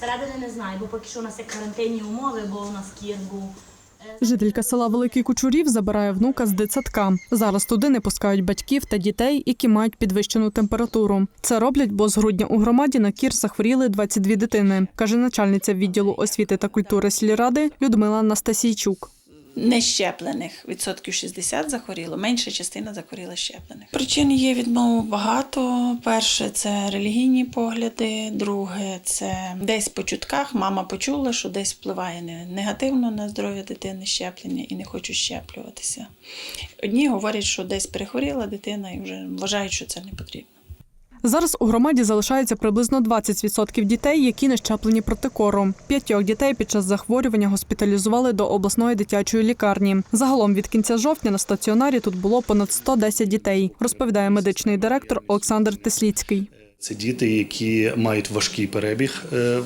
Середини не знаю, бо поки що у нас є карантинні умови, бо у нас кір був. Е, Жителька села Великий Кучурів забирає внука з дитсадка. Зараз туди не пускають батьків та дітей, які мають підвищену температуру. Це роблять, бо з грудня у громаді на кір захворіли 22 дитини, каже начальниця відділу освіти та культури сільради Людмила Настасійчук. Нещеплених відсотків 60 захворіло, менша частина захворіла щеплених. Причин є відмов багато. Перше це релігійні погляди, друге це десь по чутках. Мама почула, що десь впливає не- негативно на здоров'я дитини щеплення і не хоче щеплюватися. Одні говорять, що десь перехворіла дитина і вже вважають, що це не потрібно. Зараз у громаді залишається приблизно 20% дітей, які не щеплені проти кору. П'ятьох дітей під час захворювання госпіталізували до обласної дитячої лікарні. Загалом від кінця жовтня на стаціонарі тут було понад 110 дітей, розповідає медичний директор Олександр Тесліцький. Це діти, які мають важкий перебіг е,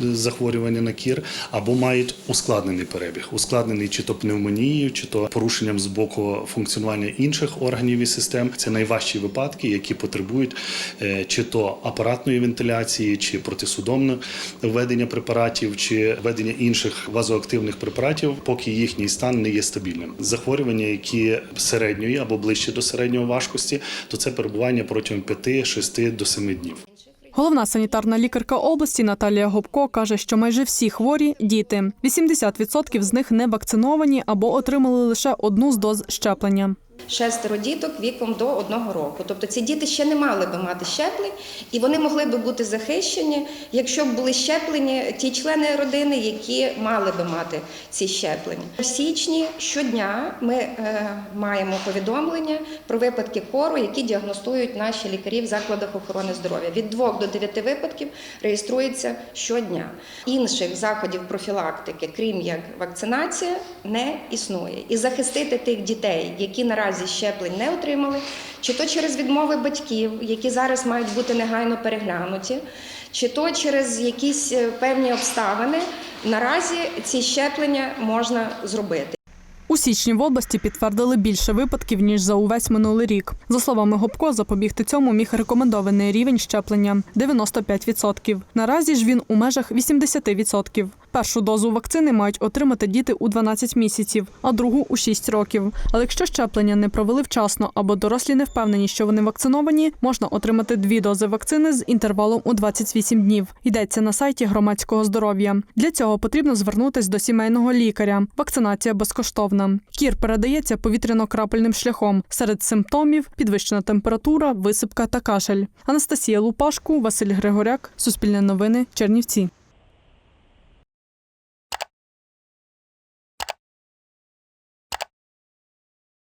захворювання на кір, або мають ускладнений перебіг, ускладнений чи то пневмонією, чи то порушенням з боку функціонування інших органів і систем. Це найважчі випадки, які потребують е, чи то апаратної вентиляції, чи протисудомного введення препаратів, чи введення інших вазоактивних препаратів, поки їхній стан не є стабільним. Захворювання, які середньої або ближче до середнього важкості, то це перебування протягом 5-6 до 7 днів. Головна санітарна лікарка області Наталія Гопко каже, що майже всі хворі діти. 80% з них не вакциновані або отримали лише одну з доз щеплення. Шестеро діток віком до одного року. Тобто ці діти ще не мали би мати щеплень, і вони могли би бути захищені, якщо б були щеплені ті члени родини, які мали би мати ці щеплення. В січні щодня ми е, маємо повідомлення про випадки кору, які діагностують наші лікарі в закладах охорони здоров'я. Від 2 до 9 випадків реєструється щодня. Інших заходів профілактики, крім як вакцинація, не існує. І захистити тих дітей, які наразі щеплень не отримали, чи то через відмови батьків, які зараз мають бути негайно переглянуті, чи то через якісь е, певні обставини, наразі ці щеплення можна зробити. У січні в області підтвердили більше випадків ніж за увесь минулий рік. За словами Гопко, запобігти цьому міг рекомендований рівень щеплення 95%. Наразі ж він у межах 80%. Першу дозу вакцини мають отримати діти у 12 місяців, а другу у 6 років. Але якщо щеплення не провели вчасно або дорослі не впевнені, що вони вакциновані, можна отримати дві дози вакцини з інтервалом у 28 днів. Йдеться на сайті громадського здоров'я. Для цього потрібно звернутись до сімейного лікаря. Вакцинація безкоштовна. Кір передається повітряно-крапельним шляхом. Серед симптомів підвищена температура, висипка та кашель. Анастасія Лупашку, Василь Григоряк, Суспільне новини, Чернівці.